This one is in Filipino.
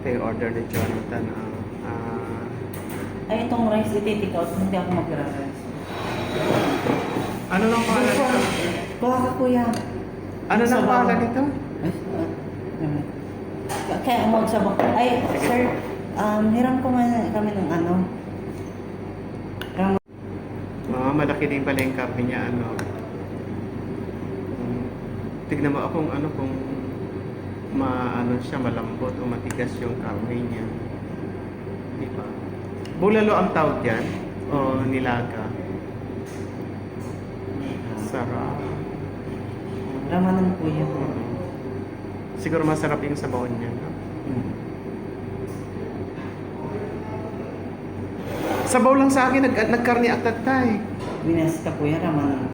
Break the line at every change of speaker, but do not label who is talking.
Ito yung order ni Jonathan. ah. Ah,
Ay, itong rice ititik out, hindi ako magra-rice.
ano lang pangalan nito?
Kuha ka kuya.
Ano lang
Sabaw.
pangalan nito?
Ay, ah, naman. Kaya mo sa Ay, sir, um, hiram ko man kami ng ano. Hiram
Mga malaki din pala yung kape niya. Ano. Hmm. Tignan mo kung ano kung maano siya malambot o matigas yung kape niya. Di ba? Bulalo ang tawag yan? O nilaga? Sarap.
Ramanan kuya.
Mm. Siguro masarap yung sabaw niya. No?
Hmm.
Sabaw lang sa akin, nag nagkarni at tatay.
Binas ka kuya, ramanan.